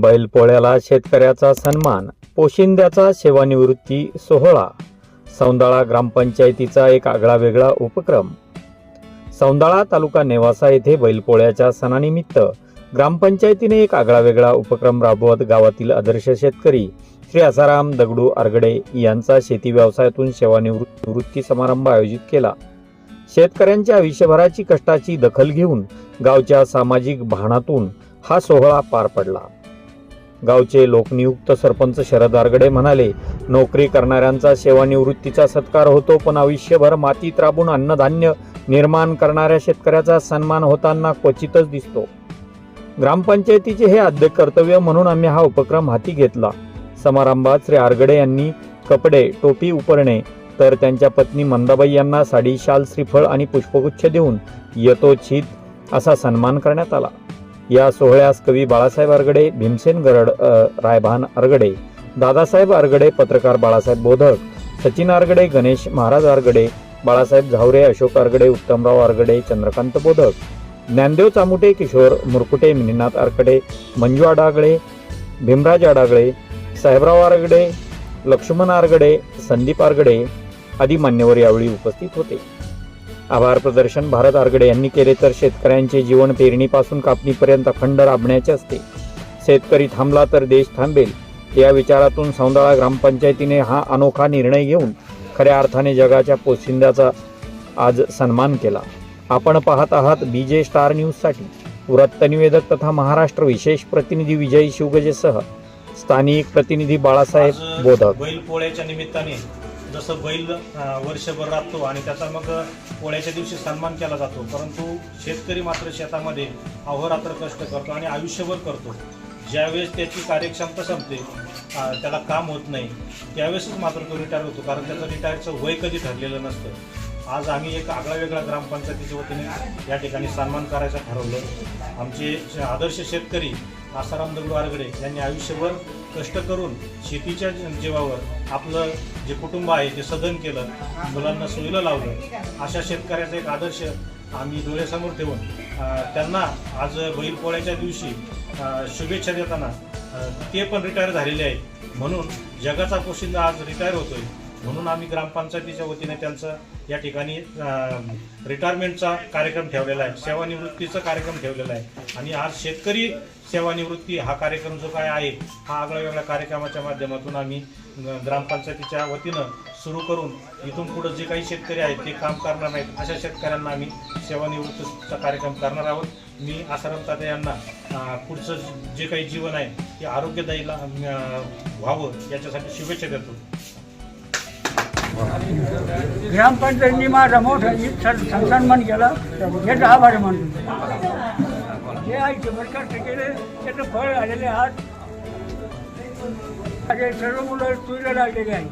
बैलपोळ्याला शेतकऱ्याचा सन्मान पोशिंद्याचा सेवानिवृत्ती सोहळा सौंदाळा ग्रामपंचायतीचा एक आगळा वेगळा उपक्रम. सौंदाळा तालुका नेवासा येथे बैलपोळ्याच्या सणानिमित्त ग्रामपंचायतीने एक आगळा वेगळा उपक्रम राबवत गावातील आदर्श शेतकरी श्री आसाराम दगडू आरगडे यांचा शेती व्यवसायातून सेवानिवृत्ती समारंभ आयोजित केला. शेतकऱ्यांच्या आयुष्यभराची कष्टाची दखल घेऊन गावच्या सामाजिक भानातून हा सोहळा पार पडला. गावचे लोकनियुक्त सरपंच शरद आरगडे म्हणाले नोकरी करणाऱ्यांचा सेवानिवृत्तीचा सत्कार होतो पण आयुष्यभर मातीत राबून अन्नधान्य निर्माण करणाऱ्या शेतकऱ्याचा सन्मान होताना क्वचितच दिसतो. ग्रामपंचायतीचे हे आद्य कर्तव्य म्हणून आम्ही हा उपक्रम हाती घेतला. समारंभात श्री आरगडे यांनी कपडे टोपी उपरणे तर त्यांच्या पत्नी मंदाबाई यांना साडी शाल श्रीफळ आणि पुष्पगुच्छ देऊन यथोचित असा सन्मान करण्यात आला. या सोहळ्यास कवी बाळासाहेब आरगडे भीमसेन गरड रायभान आरगडे दादासाहेब आरगडे पत्रकार बाळासाहेब बोधक सचिन आरगडे गणेश महाराज आरगडे बाळासाहेब झावरे अशोक आरगडे उत्तमराव आरगडे चंद्रकांत बोधक ज्ञानदेव चामुटे किशोर मुरकुटे मिनीनाथ आरकडे मंजू आडागळे भीमराज आडागळे साहेबराव आरगडे लक्ष्मण आरगडे संदीप आरगडे आदी मान्यवर यावेळी उपस्थित होते. आभार प्रदर्शन भारत आरगडे यांनी केले तर शेतकऱ्यांचे जीवन पेरणीपासून कापणीपर्यंत अखंड राबण्याचे असते. शेतकरी थांबला तर देश थांबेल. या विचारातून सौंदाळा ग्रामपंचायतीने हा अनोखा निर्णय घेऊन खऱ्या अर्थाने जगाच्या पोशिंद्याचा आज सन्मान केला. आपण पाहत आहात बी जे स्टार न्यूजसाठी वृत्तनिवेदक तथा महाराष्ट्र विशेष प्रतिनिधी विजय शिवगजेसह. स्थानिक प्रतिनिधी बाळासाहेब बोधक. बैल पोळ्याच्या निमित्ताने जसं बैल वर्षभर राबतो आणि त्याचा मग पोळ्याच्या दिवशी सन्मान केला जातो. परंतु शेतकरी मात्र शेतामध्ये अहोरात्र कष्ट करतो आणि आयुष्यभर करतो. ज्यावेळेस त्याची कार्यक्षमता संपते त्याला काम होत नाही त्यावेळेसच मात्र तो रिटायर होतो. कारण त्याचं रिटायरचं वय कधी ठरलेलं नसतं. आज आम्ही एक आगळा वेगळा ग्रामपंचायतीच्या वतीने या ठिकाणी सन्मान करायचं ठरवलं. आमचे श- आदर्श शेतकरी आसाराम दगडू आरगडे यांनी आयुष्यभर कष्ट करून शेतीच्या जीवावर आपलं जे कुटुंब आहे ते सदन केलं मुलांना सोयीला लावलं अशा शेतकऱ्याचा एक आदर्श आम्ही डोळ्यासमोर ठेवून त्यांना आज बैलपोळ्याच्या दिवशी शुभेच्छा देताना ते पण रिटायर झालेले आहेत. म्हणून जगाचा पोशिंदा आज रिटायर होतोय. म्हणून आम्ही ग्रामपंचायतीच्या वतीने त्यांचं या ठिकाणी रिटायरमेंटचा कार्यक्रम ठेवलेला आहे. सेवानिवृत्तीचा कार्यक्रम ठेवलेला आहे. आणि आज शेतकरी सेवानिवृत्ती हा कार्यक्रम जो काय आहे हा आगळा वेगळ्या कार्यक्रमाच्या माध्यमातून आम्ही ग्रामपंचायतीच्या वतीनं सुरू करून इथून पुढं जे काही शेतकरी आहेत ते काम करणार नाहीत अशा शेतकऱ्यांना आम्ही सेवानिवृत्तीचा कार्यक्रम करणार आहोत. मी आसाराम तात्या यांना पुढचं जे काही जीवन आहे ते आरोग्यदायीला व्हावं याच्यासाठी शुभेच्छा देतो. ग्रामपंचायतीने माझा मोठा इच्छा सन्मान केला. याचा आभार मानतो. जे आयुष्यभर कष्ट केले. त्याचं फळ आलेले आज सर्व मुलं चुरीला लागलेले आहे